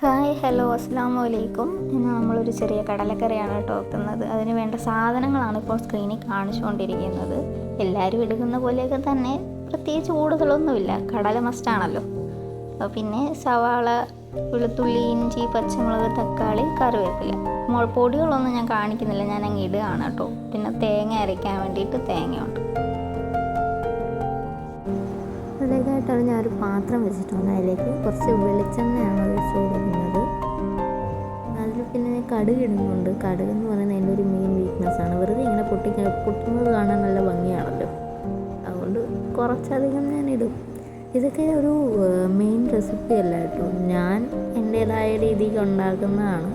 Hi hello അസ്സാം വലൈക്കും ഇന്ന് നമ്മളൊരു ചെറിയ കടലക്കറിയാണ് കേട്ടോ വെക്കുന്നത്. അതിന് വേണ്ട സാധനങ്ങളാണ് ഇപ്പോൾ സ്ക്രീനിൽ കാണിച്ചുകൊണ്ടിരിക്കുന്നത്. എല്ലാവരും എടുക്കുന്ന പോലെയൊക്കെ തന്നെ. പ്രത്യേകിച്ച് കൂടുതലൊന്നുമില്ല. കടല മസ്റ്റാണല്ലോ അപ്പോൾ പിന്നെ സവാള വെളുത്തുള്ളി ഇഞ്ചി പച്ചമുളക് തക്കാളി കറിവേപ്പില. പൊടികളൊന്നും ഞാൻ കാണിക്കുന്നില്ല. ഞാൻ അങ്ങ് ഇടുകയാണ് കേട്ടോ. പിന്നെ തേങ്ങ അരയ്ക്കാൻ വേണ്ടിയിട്ട് തേങ്ങയുണ്ട്. അതിലേക്കായിട്ടാണ് ഞാൻ ഒരു പാത്രം വെച്ചിട്ടുണ്ട് അതിലേക്ക്. കുറച്ച് വെളിച്ചെണ്ണയാണ് ഒഴിച്ച് കൊടുക്കുന്നത് അതിൽ പിന്നെ ഞാൻ കടുക് ഇടുന്നുണ്ട്. കടുക് എന്ന് പറയുന്നത് എന്റെ ഒരു മെയിൻ വീക്ക്നെസ് ആണ്. വെറുതെ ഇങ്ങനെ പൊട്ടി പൊട്ടുന്നത് കാണാൻ നല്ല ഭംഗിയാണല്ലോ. അതുകൊണ്ട് കുറച്ചധികം ഞാൻ ഇടും. ഇതൊക്കെ ഒരു മെയിൻ റെസിപ്പി അല്ല കേട്ടോ. ഞാൻ എന്റേതായ രീതിക്ക് ഉണ്ടാക്കുന്നതാണ്.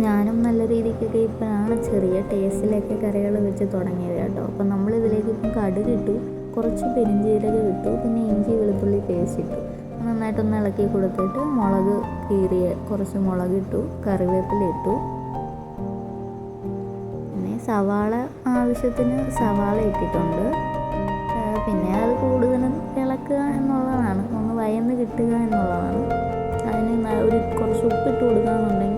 ഞാനും നല്ല രീതിക്കൊക്കെ ഇപ്പോഴാണ് ചെറിയ ടേസ്റ്റിലൊക്കെ കറികൾ വെച്ച് തുടങ്ങിയത് കേട്ടോ. അപ്പം നമ്മളിതിലേക്ക് ഇപ്പം കടുക് ഇട്ടു കുറച്ച് പെരിഞ്ചീരകം ഇട്ടു പിന്നെ ഇഞ്ചി വെളുത്തുള്ളി പേസ്റ്റ് ഇട്ടു. നന്നായിട്ടൊന്ന് ഇളക്കി കൊടുത്തിട്ട് മുളക് കീറിയ കുറച്ച് മുളക് ഇട്ടു കറിവേപ്പില ഇട്ടു. പിന്നെ സവാള ആവശ്യത്തിന് സവാള ഇട്ടിട്ടുണ്ട്. പിന്നെ അത് കൂടുതലും ഇളക്കുക എന്നുള്ളതാണ്. ഒന്ന് വയന്ന് കിട്ടുക എന്നുള്ളതാണ്. അതിന് ഒരു കുറച്ച് ഉപ്പിട്ട് കൊടുക്കുകയെന്നുണ്ടെങ്കിൽ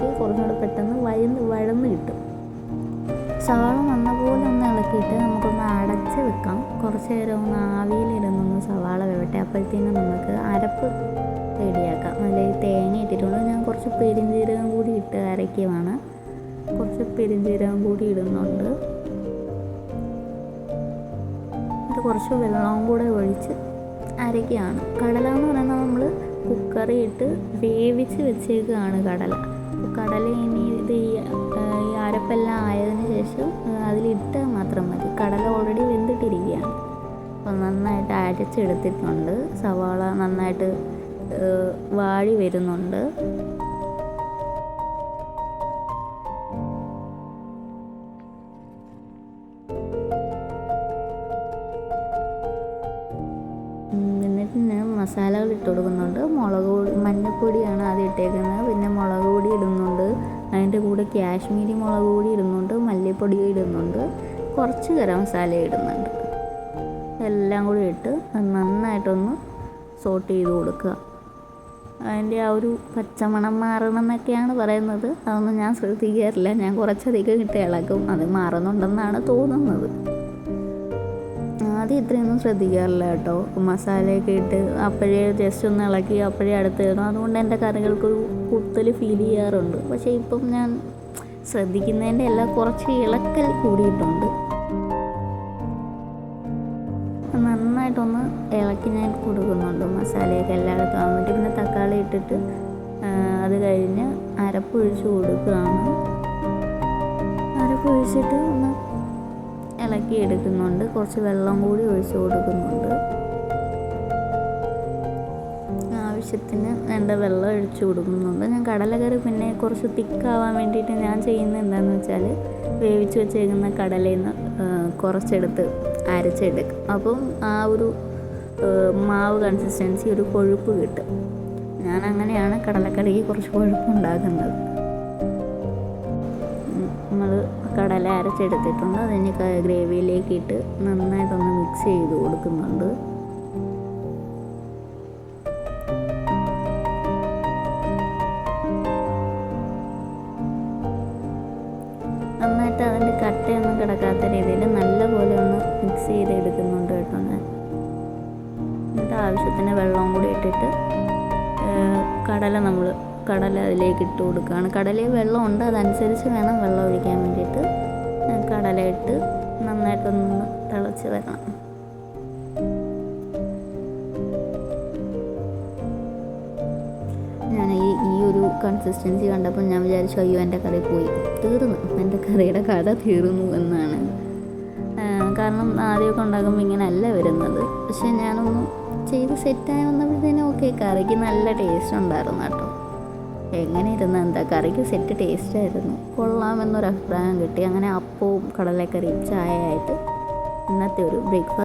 കുറച്ച് നേരം ഒന്ന് ആവിയിലിരുന്നൊന്ന് സവാള വേവട്ടെ. അപ്പോഴത്തേനും നമുക്ക് അരപ്പ് റെഡിയാക്കാം. അതിൽ തേങ്ങ ഇട്ടിട്ടുണ്ട്. ഞാൻ കുറച്ച് പെരിഞ്ചീരകം കൂടി ഇട്ട് അരയ്ക്കുവാണ്. കുറച്ച് പെരിഞ്ചീരകം കൂടി ഇടുന്നുണ്ട്. ഇത് കുറച്ച് വെള്ളവും കൂടെ ഒഴിച്ച് അരയ്ക്കുകയാണ്. കടല എന്ന് പറയുന്നത് നമ്മൾ കുക്കറിയിട്ട് വേവിച്ച് വെച്ചേക്കുകയാണ് കടല. കടല ഇനി ഇത് ഈ അരപ്പെല്ലാം ആയതിനു ശേഷം അതിലിട്ടാൽ മാത്രം മതി. കടല ഓൾറെഡി വെന്തിട്ടിരിക്കുകയാണ് അപ്പോൾ നന്നായിട്ട് അരച്ചെടുത്തിട്ടുണ്ട്. സവാള നന്നായിട്ട് വാഴി വരുന്നുണ്ട്. എന്നിട്ട് മസാലകൾ ഇട്ട് കൊടുക്കുന്നുണ്ട്. മുളക് പൊടി മഞ്ഞൾപ്പൊടിയാണ് ആദ്യം ഇട്ടേക്കുന്നത്. പിന്നെ മുളക് പൊടി ഇടുന്നുണ്ട്. അതിന്റെ കൂടെ കാശ്മീരി മുളക് പൊടി ഇടുന്നുണ്ട്. മല്ലിപ്പൊടി ഇടുന്നുണ്ട്. കുറച്ച് ഗരം മസാല ഇടുന്നുണ്ട്. എല്ലാം കൂടി ഇട്ട് നന്നായിട്ടൊന്ന് സോട്ട് ചെയ്ത് കൊടുക്കുക. അതിന്റെ ആ ഒരു പച്ചമണം മാറണം എന്നൊക്കെയാണ് പറയുന്നത്. അതൊന്നും ഞാൻ ശ്രദ്ധിക്കാറില്ല. ഞാൻ കുറച്ചധികം ഇട്ട് ഇളക്കും. അത് മാറുന്നുണ്ടെന്നാണ് തോന്നുന്നത്. ആദ്യം ഇത്രയൊന്നും ശ്രദ്ധിക്കാറില്ല കേട്ടോ. മസാലയൊക്കെ ഇട്ട് അപ്പോഴേ ജസ്റ്റ് ഒന്ന് ഇളക്കി അപ്പോഴേ അടുത്ത് കയറും അതുകൊണ്ട് എന്റെ കറികൾക്കൊരു കുത്തൽ ഫീൽ ചെയ്യാറുണ്ട്. പക്ഷേ ഇപ്പം ഞാൻ ശ്രദ്ധിക്കുന്നതിന്റെ എല്ലാം കുറച്ച് ഇളക്കൽ കൂടിയിട്ടുണ്ട്. നന്നായിട്ടൊന്ന് ഇളക്കി ഞാൻ കൊടുക്കുന്നുണ്ട്. മസാലയൊക്കെ എല്ലായിടത്തും ആകാൻ വേണ്ടി. പിന്നെ തക്കാളി ഇട്ടിട്ട് അത് കഴിഞ്ഞ് അരപ്പൊഴിച്ച് കൊടുക്കുകയാണ്. അരപ്പൊഴിച്ചിട്ട് ഒന്ന് ഇളക്കി എടുക്കുന്നുണ്ട്. കുറച്ച് വെള്ളം കൂടി ഒഴിച്ച് കൊടുക്കുന്നുണ്ട്. ആവശ്യത്തിന് വേണ്ട വെള്ളം ഒഴിച്ച് കൊടുക്കുന്നുണ്ട്. ഞാൻ കടലക്കറി പിന്നെ കുറച്ച് തിക്കാവാൻ വേണ്ടിയിട്ട് ഞാൻ ചെയ്യുന്നത് എന്താണെന്ന് വെച്ചാൽ വേവിച്ച് വെച്ചേക്കുന്ന കടലയിൽ നിന്ന് കുറച്ചെടുത്ത് അരച്ചെടുക്കും. അപ്പം ആ ഒരു മാവ് കൺസിസ്റ്റൻസി ഒരു കൊഴുപ്പ് കിട്ടും. ഞാൻ അങ്ങനെയാണ് കടലക്കറിക്ക് കുറച്ച് കൊഴുപ്പ് ഉണ്ടാക്കുന്നത്. നമ്മൾ കടല അരച്ചെടുത്തിട്ടുണ്ട്. അതിന് ഗ്രേവിയിലേക്ക് ഇട്ട് നന്നായിട്ടൊന്ന് മിക്സ് ചെയ്ത് കൊടുക്കുന്നുണ്ട്. നന്നായിട്ട് അതിന്റെ കട്ടയൊന്നും കിടക്കാത്ത രീതിയിൽ മിക്സ് ചെയ്ത് എടുക്കുന്നുണ്ട് കേട്ടോ ഞാൻ. എന്നിട്ട് ആവശ്യത്തിന് വെള്ളവും കൂടി ഇട്ടിട്ട് കടല നമ്മൾ കടല അതിലേക്ക് ഇട്ട് കൊടുക്കുകയാണ്. കടലയിൽ വെള്ളമുണ്ട് അതനുസരിച്ച് വേണം വെള്ളം ഒഴിക്കാൻ വേണ്ടിയിട്ട്. കടല ഇട്ട് നന്നായിട്ടൊന്ന് തിളച്ച് വരണം. ഞാൻ ഈ ഈ ഒരു കൺസിസ്റ്റൻസി കണ്ടപ്പോൾ ഞാൻ വിചാരിച്ചു അയ്യോ എന്റെ കറി പോയി. തീർന്നു. എന്റെ കറിയുടെ കഥ തീർന്നു എന്നാണ്. കാരണം ആദ്യമൊക്കെ ഇങ്ങനെ അല്ല വരുന്നത്. പക്ഷെ ഞാനൊന്ന് ചെയ്ത് സെറ്റായി വന്നപ്പോഴത്തേനും ഓക്കെ കറിക്ക് നല്ല ടേസ്റ്റ് ഉണ്ടായിരുന്നു കേട്ടോ. എങ്ങനെ ഇരുന്ന എന്താ കറിക്ക് സെറ്റ് ടേസ്റ്റ് ആയിരുന്നു. കൊള്ളാമെന്നൊരു അഭിപ്രായം കിട്ടി. അങ്ങനെ അപ്പവും കടലക്കറിയും ചായ ആയിട്ട് ഇന്നത്തെ ഒരു ബ്രേക്ക്ഫാസ്റ്റ്